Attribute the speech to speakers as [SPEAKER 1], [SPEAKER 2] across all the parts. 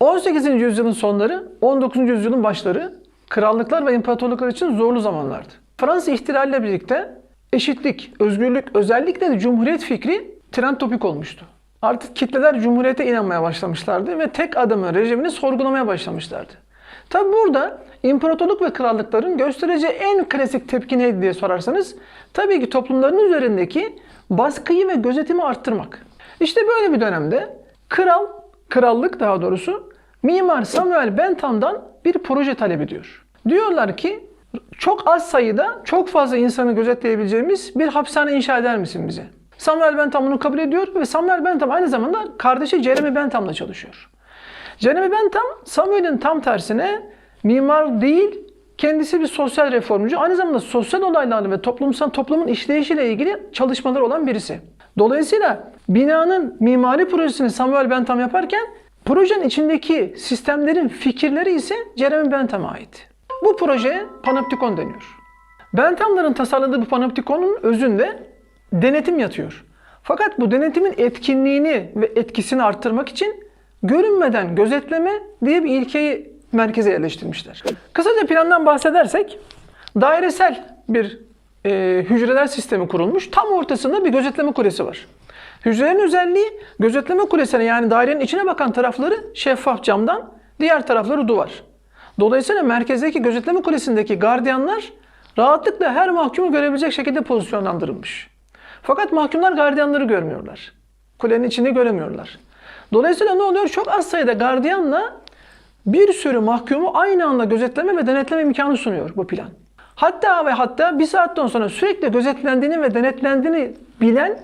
[SPEAKER 1] 18. yüzyılın sonları, 19. yüzyılın başları krallıklar ve imparatorluklar için zorlu zamanlardı. Fransız ihtilaliyle birlikte eşitlik, özgürlük, özellikle de cumhuriyet fikri trend topik olmuştu. Artık kitleler cumhuriyete inanmaya başlamışlardı ve tek adamın rejimini sorgulamaya başlamışlardı. Tabi burada imparatorluk ve krallıkların göstereceği en klasik tepki neydi diye sorarsanız tabii ki toplumların üzerindeki baskıyı ve gözetimi arttırmak. İşte böyle bir dönemde kral, krallık daha doğrusu Mimar Samuel Bentham'dan bir proje talep ediyor. Diyorlar ki çok az sayıda çok fazla insanı gözetleyebileceğimiz bir hapishane inşa eder misin bize? Samuel Bentham bunu kabul ediyor ve Samuel Bentham aynı zamanda kardeşi Jeremy Bentham'la çalışıyor. Jeremy Bentham Samuel'in tam tersine mimar değil kendisi bir sosyal reformcu. Aynı zamanda sosyal olaylarla ve toplumsal toplumun işleyişiyle ilgili çalışmaları olan birisi. Dolayısıyla binanın mimari projesini Samuel Bentham yaparken projenin içindeki sistemlerin fikirleri ise Jeremy Bentham'a ait. Bu projeye panoptikon deniyor. Bentham'ların tasarladığı bu panoptikonun özünde denetim yatıyor. Fakat bu denetimin etkinliğini ve etkisini arttırmak için görünmeden gözetleme diye bir ilkeyi merkeze yerleştirmişler. Kısaca plandan bahsedersek dairesel bir e, hücreler sistemi kurulmuş. Tam ortasında bir gözetleme kulesi var. Hücrelerin özelliği gözetleme kulesine yani dairenin içine bakan tarafları şeffaf camdan, diğer tarafları duvar. Dolayısıyla merkezdeki gözetleme kulesindeki gardiyanlar rahatlıkla her mahkumu görebilecek şekilde pozisyonlandırılmış. Fakat mahkumlar gardiyanları görmüyorlar. Kulenin içini göremiyorlar. Dolayısıyla ne oluyor? Çok az sayıda gardiyanla bir sürü mahkumu aynı anda gözetleme ve denetleme imkanı sunuyor bu plan. Hatta ve hatta bir saatten sonra sürekli gözetlendiğini ve denetlendiğini bilen,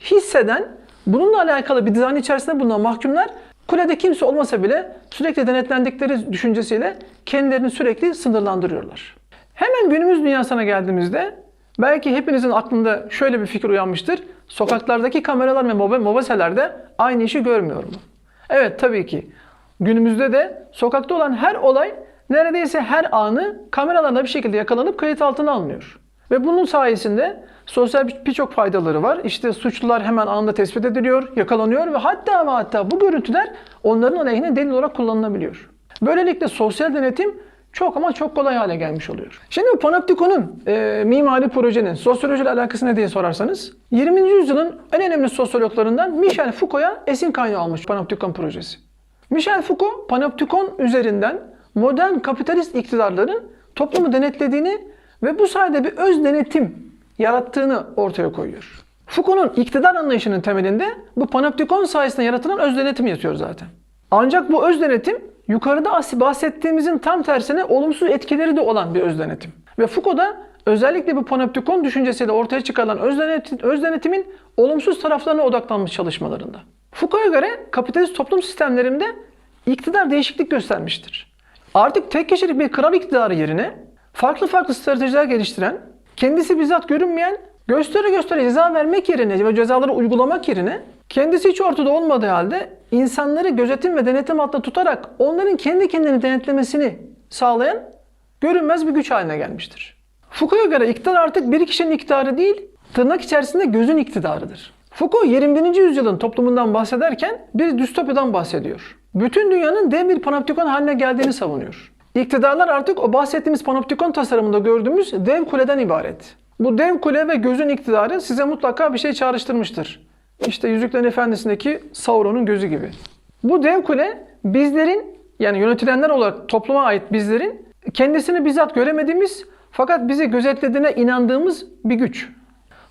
[SPEAKER 1] hisseden, bununla alakalı bir dizayn içerisinde bulunan mahkumlar kulede kimse olmasa bile sürekli denetlendikleri düşüncesiyle kendilerini sürekli sınırlandırıyorlar. Hemen günümüz dünyasına geldiğimizde belki hepinizin aklında şöyle bir fikir uyanmıştır. Sokaklardaki kameralar ve mob- mobeseler aynı işi görmüyor mu? Evet tabii ki. Günümüzde de sokakta olan her olay neredeyse her anı kameralarla bir şekilde yakalanıp kayıt altına alınıyor. Ve bunun sayesinde sosyal bir- birçok faydaları var. İşte suçlular hemen anında tespit ediliyor, yakalanıyor ve hatta ve hatta bu görüntüler onların aleyhine delil olarak kullanılabiliyor. Böylelikle sosyal denetim çok ama çok kolay hale gelmiş oluyor. Şimdi Panoptikon'un e, mimari projenin sosyolojiyle alakası ne diye sorarsanız 20. yüzyılın en önemli sosyologlarından Michel Foucault'a esin kaynağı almış Panoptikon projesi. Michel Foucault, panoptikon üzerinden modern kapitalist iktidarların toplumu denetlediğini ve bu sayede bir öz denetim yarattığını ortaya koyuyor. Foucault'un iktidar anlayışının temelinde bu panoptikon sayesinde yaratılan öz denetim yatıyor zaten. Ancak bu öz denetim yukarıda bahsettiğimizin tam tersine olumsuz etkileri de olan bir öz denetim. Ve Foucault da özellikle bu panoptikon düşüncesiyle ortaya çıkarılan öz, denet- öz denetimin olumsuz taraflarına odaklanmış çalışmalarında. Foucault'a göre kapitalist toplum sistemlerinde iktidar değişiklik göstermiştir. Artık tek kişilik bir kral iktidarı yerine farklı farklı stratejiler geliştiren, kendisi bizzat görünmeyen, gösteri gösteri ceza vermek yerine ve cezaları uygulamak yerine kendisi hiç ortada olmadığı halde insanları gözetim ve denetim altında tutarak onların kendi kendini denetlemesini sağlayan görünmez bir güç haline gelmiştir. Foucault'a göre iktidar artık bir kişinin iktidarı değil, tırnak içerisinde gözün iktidarıdır. Foucault 21. yüzyılın toplumundan bahsederken bir distopyadan bahsediyor. Bütün dünyanın dev bir panoptikon haline geldiğini savunuyor. İktidarlar artık o bahsettiğimiz panoptikon tasarımında gördüğümüz dev kuleden ibaret. Bu dev kule ve gözün iktidarı size mutlaka bir şey çağrıştırmıştır. İşte Yüzüklerin Efendisi'ndeki Sauron'un gözü gibi. Bu dev kule bizlerin yani yönetilenler olarak topluma ait bizlerin kendisini bizzat göremediğimiz fakat bizi gözetlediğine inandığımız bir güç.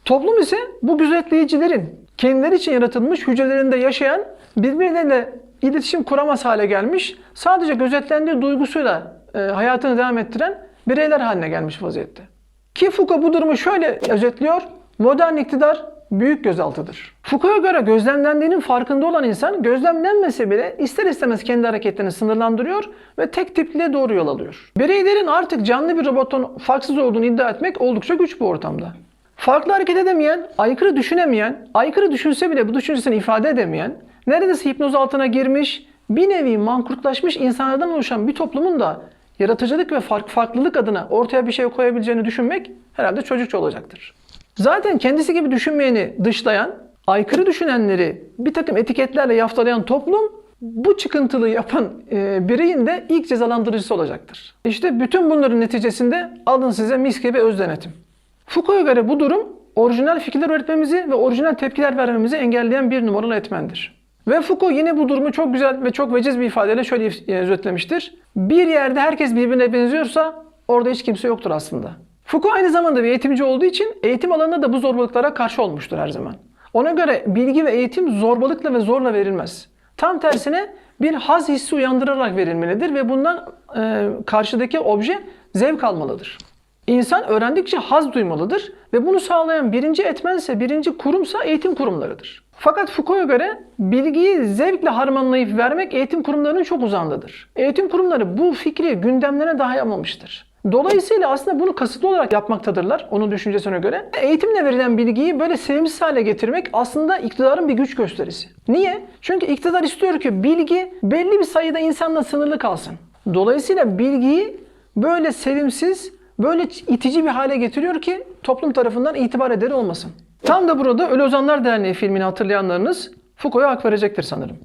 [SPEAKER 1] Toplum ise bu gözetleyicilerin kendileri için yaratılmış hücrelerinde yaşayan birbirleriyle iletişim kuramaz hale gelmiş, sadece gözetlendiği duygusuyla e, hayatını devam ettiren bireyler haline gelmiş vaziyette. Ki Foucault bu durumu şöyle özetliyor, modern iktidar büyük gözaltıdır. Foucault'a göre gözlemlendiğinin farkında olan insan gözlemlenmese bile ister istemez kendi hareketlerini sınırlandırıyor ve tek tipliğe doğru yol alıyor. Bireylerin artık canlı bir robotun farksız olduğunu iddia etmek oldukça güç bu ortamda. Farklı hareket edemeyen, aykırı düşünemeyen, aykırı düşünse bile bu düşüncesini ifade edemeyen, neredeyse hipnoz altına girmiş, bir nevi mankurtlaşmış insanlardan oluşan bir toplumun da yaratıcılık ve fark, farklılık adına ortaya bir şey koyabileceğini düşünmek herhalde çocukça olacaktır. Zaten kendisi gibi düşünmeyeni dışlayan, aykırı düşünenleri bir takım etiketlerle yaftalayan toplum bu çıkıntılığı yapan e, bireyin de ilk cezalandırıcısı olacaktır. İşte bütün bunların neticesinde alın size mis gibi öz denetim. Foucault'a göre bu durum orijinal fikirler üretmemizi ve orijinal tepkiler vermemizi engelleyen bir numaralı etmendir. Ve Foucault yine bu durumu çok güzel ve çok veciz bir ifadeyle şöyle e, özetlemiştir. Bir yerde herkes birbirine benziyorsa orada hiç kimse yoktur aslında. Foucault aynı zamanda bir eğitimci olduğu için eğitim alanında da bu zorbalıklara karşı olmuştur her zaman. Ona göre bilgi ve eğitim zorbalıkla ve zorla verilmez. Tam tersine bir haz hissi uyandırarak verilmelidir ve bundan e, karşıdaki obje zevk almalıdır. İnsan öğrendikçe haz duymalıdır ve bunu sağlayan birinci etmense, birinci kurumsa eğitim kurumlarıdır. Fakat Foucault'a göre bilgiyi zevkle harmanlayıp vermek eğitim kurumlarının çok uzağındadır. Eğitim kurumları bu fikri gündemlerine dahi almamıştır. Dolayısıyla aslında bunu kasıtlı olarak yapmaktadırlar onun düşüncesine göre. Eğitimle verilen bilgiyi böyle sevimsiz hale getirmek aslında iktidarın bir güç gösterisi. Niye? Çünkü iktidar istiyor ki bilgi belli bir sayıda insanla sınırlı kalsın. Dolayısıyla bilgiyi böyle sevimsiz, böyle itici bir hale getiriyor ki toplum tarafından itibar ederi olmasın. Tam da burada Ölü Ozanlar Derneği filmini hatırlayanlarınız Foucault'a hak verecektir sanırım.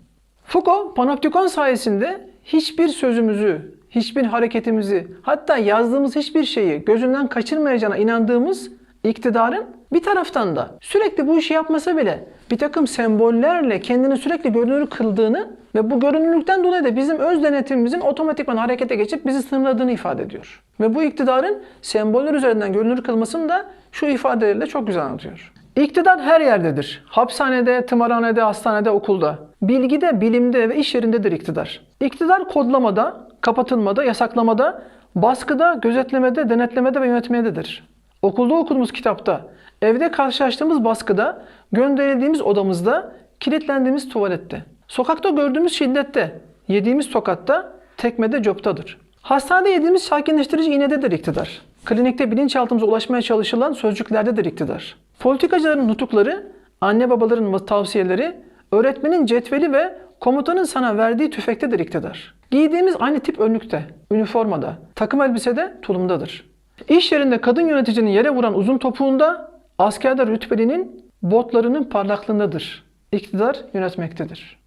[SPEAKER 1] Foucault, panoptikon sayesinde hiçbir sözümüzü, hiçbir hareketimizi, hatta yazdığımız hiçbir şeyi gözünden kaçırmayacağına inandığımız iktidarın bir taraftan da sürekli bu işi yapmasa bile bir takım sembollerle kendini sürekli görünür kıldığını ve bu görünürlükten dolayı da bizim öz denetimimizin otomatikman harekete geçip bizi sınırladığını ifade ediyor. Ve bu iktidarın semboller üzerinden görünür kılmasını da şu ifadelerle çok güzel anlatıyor. İktidar her yerdedir. Hapishanede, tımarhanede, hastanede, okulda. Bilgide, bilimde ve iş yerindedir iktidar. İktidar kodlamada, kapatılmada, yasaklamada, baskıda, gözetlemede, denetlemede ve yönetmededir. Okulda okuduğumuz kitapta, evde karşılaştığımız baskıda, gönderildiğimiz odamızda, kilitlendiğimiz tuvalette. Sokakta gördüğümüz şiddette, yediğimiz tokatta, tekmede, coptadır. Hastanede yediğimiz sakinleştirici iğnededir iktidar. Klinikte bilinçaltımıza ulaşmaya çalışılan sözcüklerdedir iktidar. Politikacıların nutukları, anne babaların tavsiyeleri, öğretmenin cetveli ve komutanın sana verdiği tüfektedir iktidar. Giydiğimiz aynı tip önlükte, üniformada, takım elbisede, tulumdadır. İş yerinde kadın yöneticinin yere vuran uzun topuğunda, askerde rütbelinin botlarının parlaklığındadır. İktidar yönetmektedir.